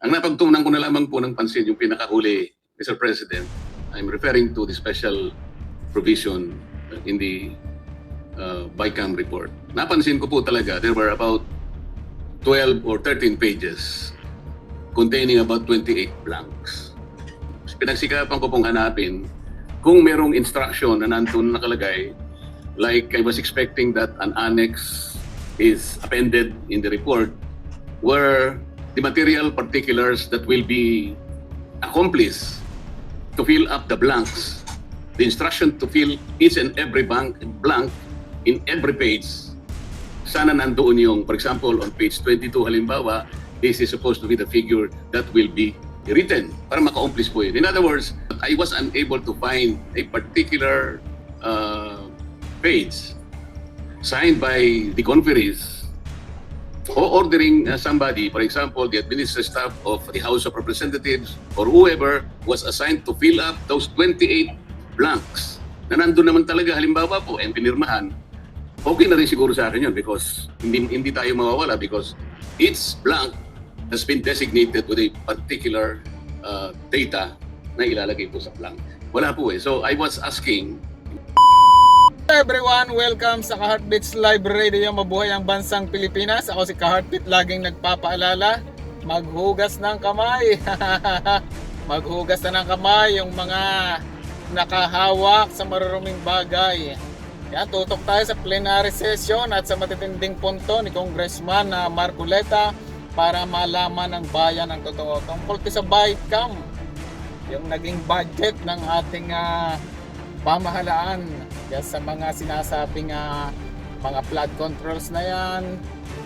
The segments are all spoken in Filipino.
Ang napagtunan ko na lamang po ng pansin yung pinakahuli, Mr. President, I'm referring to the special provision in the uh, BICAM report. Napansin ko po talaga, there were about 12 or 13 pages containing about 28 blanks. Pinagsikapan ko pong hanapin kung merong instruction na nandun nakalagay, like I was expecting that an annex is appended in the report where the material particulars that will be accomplished to fill up the blanks, the instruction to fill each and every blank, blank in every page, sana nandoon yung, for example, on page 22 halimbawa, this is supposed to be the figure that will be written para maka-accomplish po yun. In other words, I was unable to find a particular uh, page signed by the conferees or ordering uh, somebody, for example, the administrative staff of the House of Representatives or whoever was assigned to fill up those 28 blanks na nandun naman talaga halimbawa po and pinirmahan, okay na rin siguro sa akin yun because hindi, hindi tayo mawawala because each blank has been designated with a particular uh, data na ilalagay po sa blank. Wala po eh. So I was asking everyone, welcome sa Kaheartbeats Live Radio Mabuhay ang Bansang Pilipinas. Ako si Kaheartbeat, laging nagpapaalala, maghugas ng kamay. maghugas na ng kamay yung mga nakahawak sa maruruming bagay. Yan, tutok tayo sa plenary session at sa matitinding punto ni Congressman na Marcoleta para malaman ng bayan ang totoo tungkol sa BICAM yung naging budget ng ating ah, pamahalaan yan sa mga sinasabing ah, mga flood controls na yan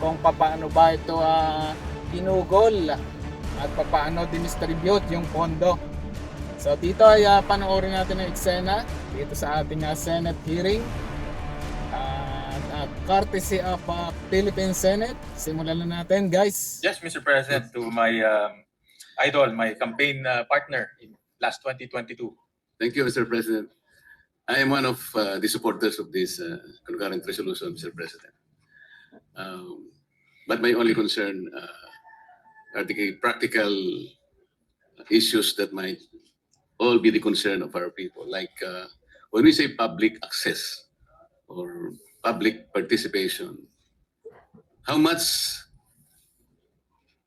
kung paano ba ito ah, pinugol at paano dinistribute yung pondo so dito ay ah, panoorin natin ang eksena dito sa ating ah, Senate hearing at at courtesy of ah, Philippine Senate simulan na natin guys Yes, Mr. President, to my um, idol, my campaign uh, partner in last 2022. Thank you, Mr. President. I am one of uh, the supporters of this uh, concurrent resolution, Mr. President. Um, but my only concern uh, are the practical issues that might all be the concern of our people. Like uh, when we say public access or public participation, how much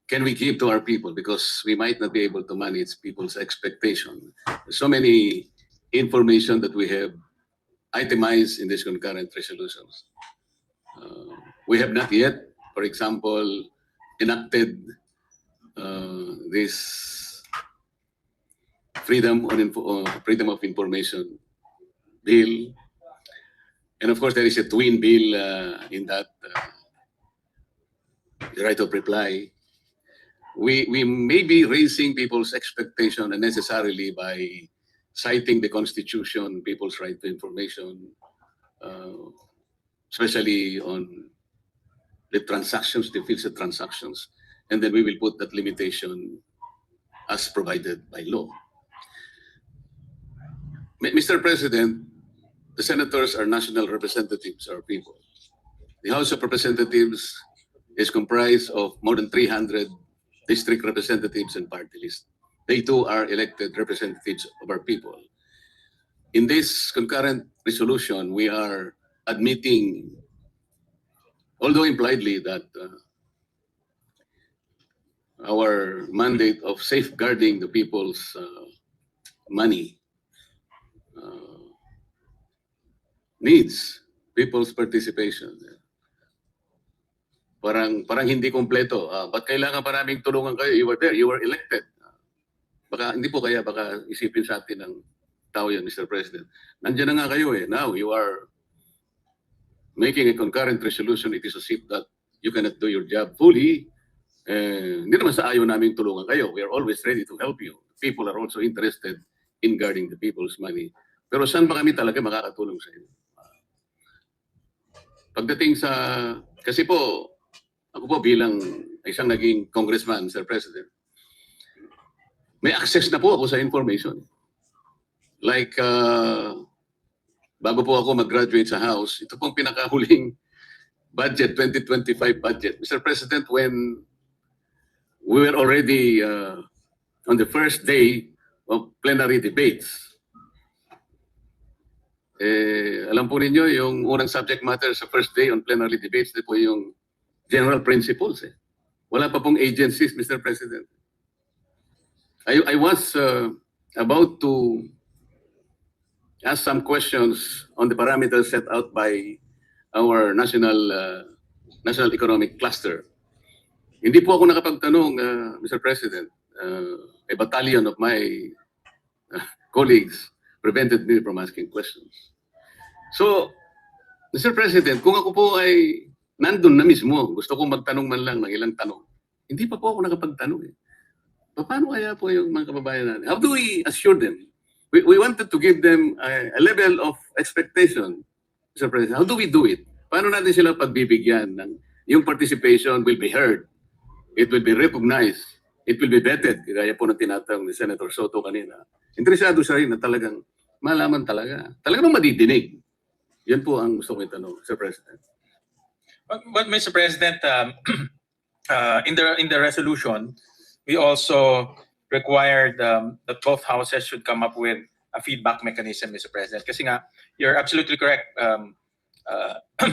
can we give to our people because we might not be able to manage people's expectation. So many information that we have itemized in these concurrent resolutions. Uh, we have not yet, for example, enacted uh, this freedom on info, uh, freedom of information bill, and of course there is a twin bill uh, in that uh, right of reply we we may be raising people's expectation unnecessarily by citing the constitution, people's right to information, uh, especially on the transactions, the of transactions, and then we will put that limitation as provided by law. Mr. President, the senators are national representatives, our people. The House of Representatives is comprised of more than 300 district representatives and party list. They too are elected representatives of our people. In this concurrent resolution, we are admitting, although impliedly, that uh, our mandate of safeguarding the people's uh, money uh, needs people's participation parang parang hindi kompleto. Ah, ba't kailangan pa tulungan kayo? You were there, you were elected. Baka hindi po kaya baka isipin sa atin ng tao yan, Mr. President. Nandiyan na nga kayo eh. Now you are making a concurrent resolution. It is as if that you cannot do your job fully. Eh, hindi naman sa ayaw namin tulungan kayo. We are always ready to help you. People are also interested in guarding the people's money. Pero saan ba kami talaga makakatulong sa inyo? Pagdating sa, kasi po, ako po bilang isang naging congressman, Sir President, may access na po ako sa information. Like, uh, bago po ako mag-graduate sa House, ito pong pinakahuling budget, 2025 budget. Mr. President, when we were already uh, on the first day of plenary debates. Eh, alam po ninyo, yung unang subject matter sa first day on plenary debates, di po yung general principles. Eh. Wala pa pong agencies, Mr. President. I, I was uh, about to ask some questions on the parameters set out by our national uh, national economic cluster. Hindi po ako nakapagtanong, uh, Mr. President. Uh, a battalion of my uh, colleagues prevented me from asking questions. So, Mr. President, kung ako po ay nandun na mismo, gusto kong magtanong man lang ng ilang tanong, hindi pa po ako nakapagtanong eh. Paano kaya po yung mga kababayan natin? How do we assure them? We, we wanted to give them a, a level of expectation, Mr. President. How do we do it? Paano natin sila pagbibigyan ng yung participation will be heard, it will be recognized, it will be vetted, gaya po ng tinatawag ni Senator Soto kanina. Interesado siya rin na talagang malaman talaga. Talagang madidinig. Yan po ang gusto kong itanong, Sir President. But, but Mr. President, um, uh, in the in the resolution, we also required um, the 12 houses should come up with a feedback mechanism, Mr. President. Kasi nga, you're absolutely correct, um, uh,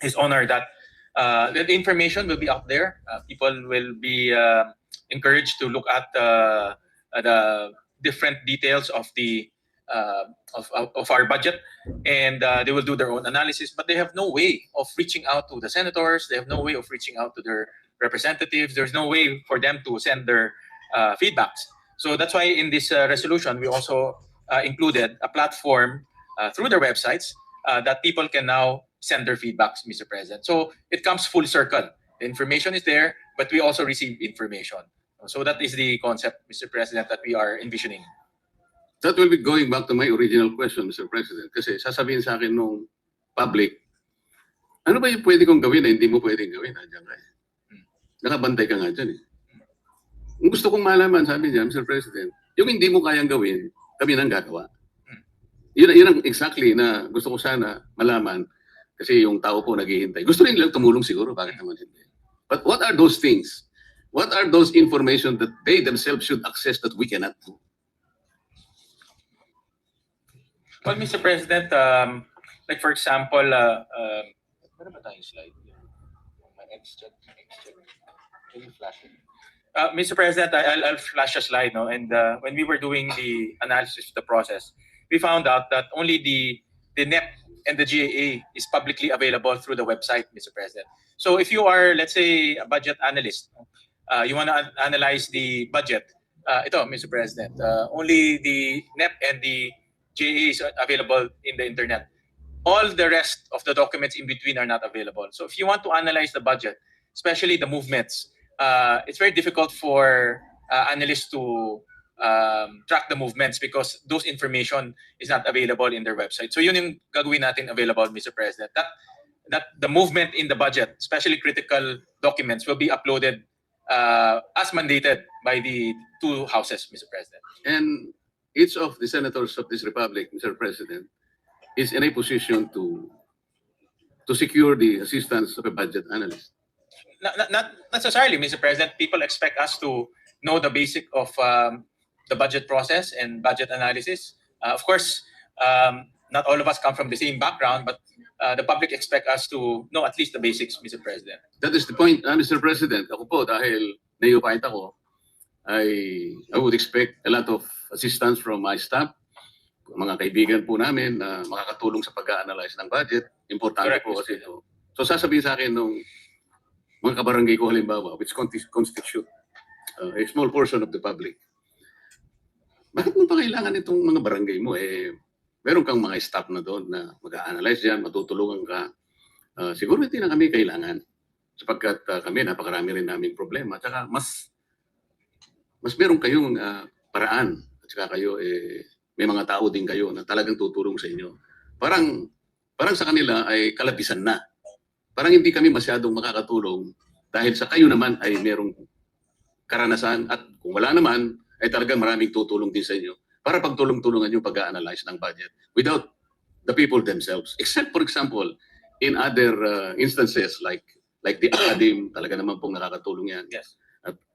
His Honor, that uh, the information will be out there. Uh, people will be uh, encouraged to look at uh, the different details of the uh, of, of, of our budget and uh, they will do their own analysis but they have no way of reaching out to the senators they have no way of reaching out to their representatives there's no way for them to send their uh, feedbacks so that's why in this uh, resolution we also uh, included a platform uh, through their websites uh, that people can now send their feedbacks mr president so it comes full circle the information is there but we also receive information so that is the concept mr president that we are envisioning That will be going back to my original question, Mr. President. Kasi sasabihin sa akin nung public, ano ba yung pwede kong gawin na hindi mo pwedeng gawin? Nandiyan ka. Nakabantay ka nga dyan eh. Ang gusto kong malaman, sabi niya, Mr. President, yung hindi mo kayang gawin, kami nang gagawa. Yun, yun ang exactly na gusto ko sana malaman kasi yung tao po naghihintay. Gusto rin nilang tumulong siguro, bakit naman hindi? But what are those things? What are those information that they themselves should access that we cannot do? Well, Mr. President, um, like for example, uh, um, ano ba tayong slide? My X-Chat, X-Chat. Uh, Mr. President, I- I'll, I'll flash a slide, no? And uh, when we were doing the analysis of the process, we found out that only the the NEP and the GAA is publicly available through the website, Mr. President. So if you are, let's say, a budget analyst, uh, you want to an- analyze the budget, uh, ito, Mr. President, uh, only the NEP and the GAA is available in the internet. All the rest of the documents in between are not available. So if you want to analyze the budget, especially the movements, uh, it's very difficult for uh, analysts to um, track the movements because those information is not available in their website. So yun yung gagawin natin available, Mr. President. That that the movement in the budget, especially critical documents, will be uploaded uh, as mandated by the two houses, Mr. President. And each of the senators of this republic, Mr. President, is in a position to to secure the assistance of a budget analyst. Not, not, necessarily, Mr. President. People expect us to know the basic of um, the budget process and budget analysis. Uh, of course, um, not all of us come from the same background, but uh, the public expect us to know at least the basics, Mr. President. That is the point, uh, Mr. President. Ako po, dahil neophyte ako, I, I would expect a lot of assistance from my staff, mga kaibigan po namin na makakatulong sa pag-analyze ng budget. Importante Correct, po kasi ito. So sasabihin sa akin nung mga kabarangay ko halimbawa, which constitute uh, a small portion of the public, bakit mo pa kailangan itong mga barangay mo? Eh, meron kang mga staff na doon na mag-analyze yan, matutulungan ka. Uh, siguro hindi na kami kailangan sapagkat uh, kami napakarami rin naming problema. Tsaka mas mas meron kayong uh, paraan at saka kayo eh, may mga tao din kayo na talagang tutulong sa inyo. Parang parang sa kanila ay kalabisan na. Parang hindi kami masyadong makakatulong dahil sa kayo naman ay merong karanasan at kung wala naman ay talagang maraming tutulong din sa inyo para pagtulong-tulungan yung pag-analyze ng budget without the people themselves. Except for example, in other uh, instances like like the ACADIM, talaga naman pong nakakatulong yan. Yes.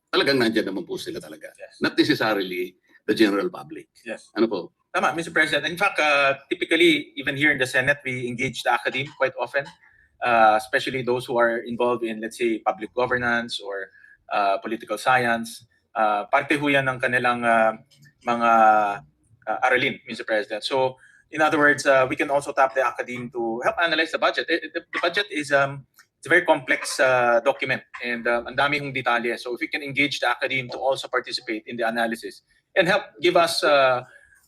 talagang nandyan naman po sila talaga. Yes. Not necessarily the general public. Yes. Ano po? Tama, Mr. President. In fact, uh, typically, even here in the Senate, we engage the academe quite often, uh, especially those who are involved in, let's say, public governance or uh, political science. Uh, parte ho yan ng kanilang uh, mga uh, aralin, Mr. President. So, in other words, uh, we can also tap the academe to help analyze the budget. It- it- the budget is um, it's a very complex uh, document and uh, ang dami hong detalye. So, if we can engage the academe to also participate in the analysis and help give us uh,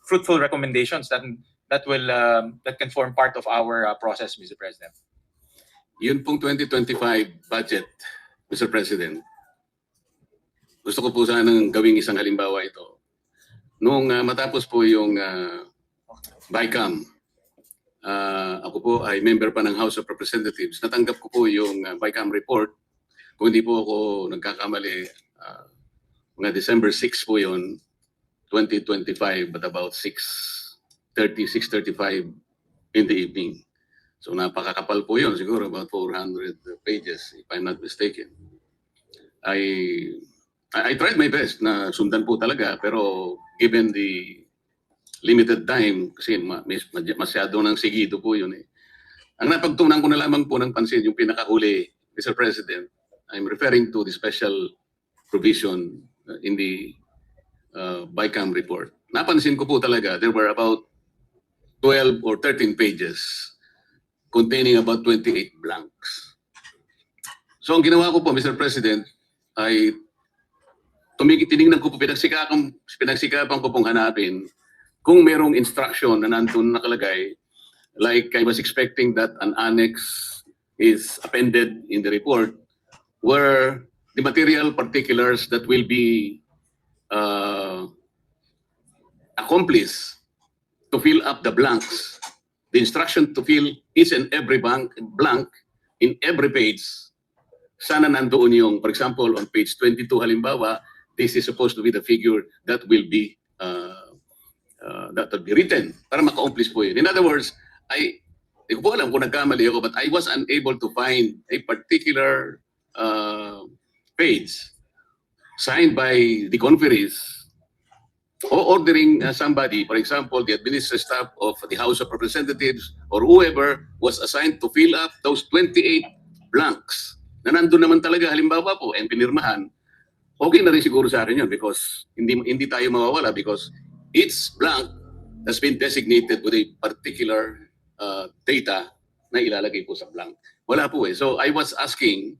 fruitful recommendations that that will um, that can form part of our uh, process, Mr. President. Yun pong 2025 budget, Mr. President. Gusto ko po sanang gawing isang halimbawa ito. Noong ah, matapos po yung uh, BICAM, ah, ako po ay member pa ng House of Representatives. Natanggap ko po yung ah, BICAM report. Kung hindi po ako nagkakamali, ah, mga December 6 po yun, 2025, but about 6.30, 6.35 in the evening. So napakakapal po yun, siguro about 400 pages, if I'm not mistaken. I, I tried my best na sundan po talaga, pero given the limited time, kasi ma, mas- masyado nang sigido po yun eh. Ang napagtunan ko na lamang po ng pansin, yung pinakahuli, Mr. President, I'm referring to the special provision uh, in the uh, BICAM report. Napansin ko po talaga, there were about 12 or 13 pages containing about 28 blanks. So ang ginawa ko po, Mr. President, ay tumigit tinignan ko po, pinagsikapan, pinagsikapan ko pong hanapin kung merong instruction na nandun nakalagay, like I was expecting that an annex is appended in the report where the material particulars that will be uh, accomplished to fill up the blanks the instruction to fill each and every blank, blank in every page, sana nandoon yung, for example, on page 22 halimbawa, this is supposed to be the figure that will be uh, uh, that will be written para maka-accomplish po yun. In other words, I hindi ko po alam kung nagkamali ako but I was unable to find a particular uh, page signed by the conferees o ordering uh, somebody, for example, the administrative staff of the House of Representatives or whoever was assigned to fill up those 28 blanks na nandun naman talaga halimbawa po and pinirmahan, okay na rin siguro sa akin yun because hindi, hindi tayo mawawala because each blank has been designated with a particular uh, data na ilalagay po sa blank. Wala po eh. So I was asking,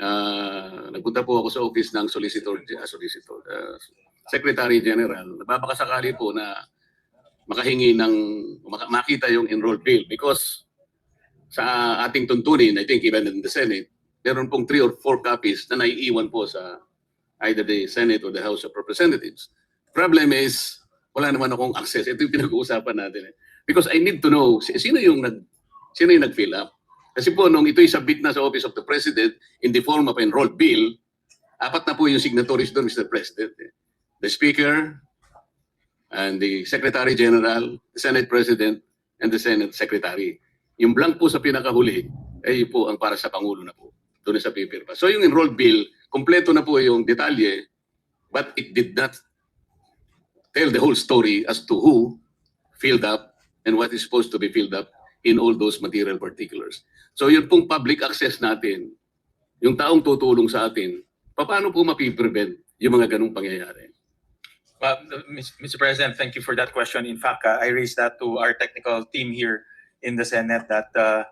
uh, nagpunta po ako sa office ng Solicitor, uh, Solicitor, uh, Secretary General, nababakasakali po na makahingi ng, makita yung enrolled bill because sa ating tuntunin, I think even in the Senate, meron pong three or four copies na naiiwan po sa either the Senate or the House of Representatives. Problem is, wala naman akong access. Ito yung pinag-uusapan natin. Eh. Because I need to know, si- sino yung nag, sino yung nag-fill up? Kasi po, nung ito'y submit na sa Office of the President in the form of enrolled bill, apat na po yung signatories doon, Mr. President. eh. The Speaker, and the Secretary General, the Senate President, and the Senate Secretary. Yung blank po sa pinakahuli, ay po ang para sa Pangulo na po. Doon sa paper pa. So yung enrolled bill, kompleto na po yung detalye, but it did not tell the whole story as to who filled up and what is supposed to be filled up in all those material particulars. So yun pong public access natin, yung taong tutulong sa atin, paano po mapiprevent yung mga ganong pangyayari? Well, Mr. President, thank you for that question. In fact, uh, I raised that to our technical team here in the Senate that uh,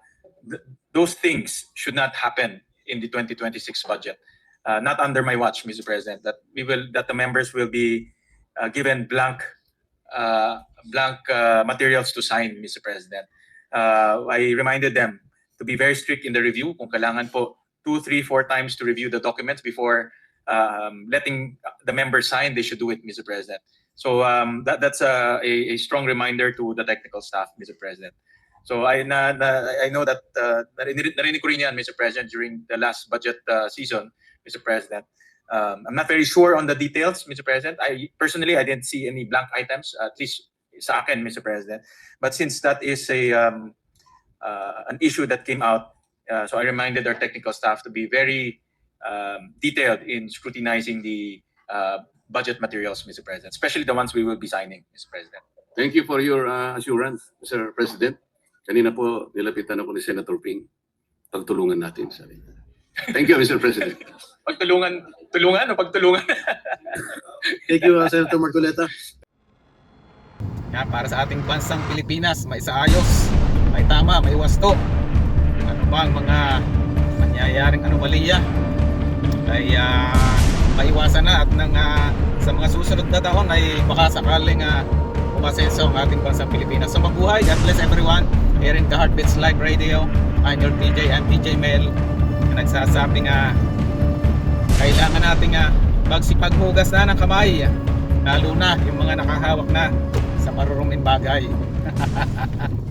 th- those things should not happen in the 2026 budget. Uh, not under my watch, Mr. President. That we will that the members will be uh, given blank uh, blank uh, materials to sign, Mr. President. Uh, I reminded them to be very strict in the review. Kung kailangan po two, three, four times to review the documents before um, letting the members sign, they should do it, Mr. President. So um, that, that's a, a, a strong reminder to the technical staff, Mr. President. So I, na, na, I know that uh, narinig, narinig ko rin yan, Mr. President, during the last budget uh, season, Mr. President. Um, I'm not very sure on the details, Mr. President. I personally, I didn't see any blank items, at least sa akin, Mr. President. But since that is a um, uh, an issue that came out, uh, so I reminded our technical staff to be very um, detailed in scrutinizing the uh, budget materials, Mr. President, especially the ones we will be signing, Mr. President. Thank you for your uh, assurance, Mr. President. Kanina po, nilapitan ako ni Senator Ping. Pagtulungan natin. Sabi. niya. Thank you, Mr. President. Pagtulungan, tulungan o pagtulungan? Thank you, uh, Senator Marcoleta. Yan, para sa ating bansang Pilipinas, may saayos, may tama, may wasto. Ano bang mga nangyayaring anomalya ay ah, maiwasan na at nang ah, sa mga susunod na taon ay baka sakaling uh, umasenso ang ating bansang Pilipinas. So mabuhay, God bless everyone. Here in the Heartbeats Live Radio, I'm your DJ, I'm DJ Mel na nagsasabi nga kailangan nating uh, magsipaghugas na ng kamay lalo na yung mga nakahawak na sa maruruming bagay.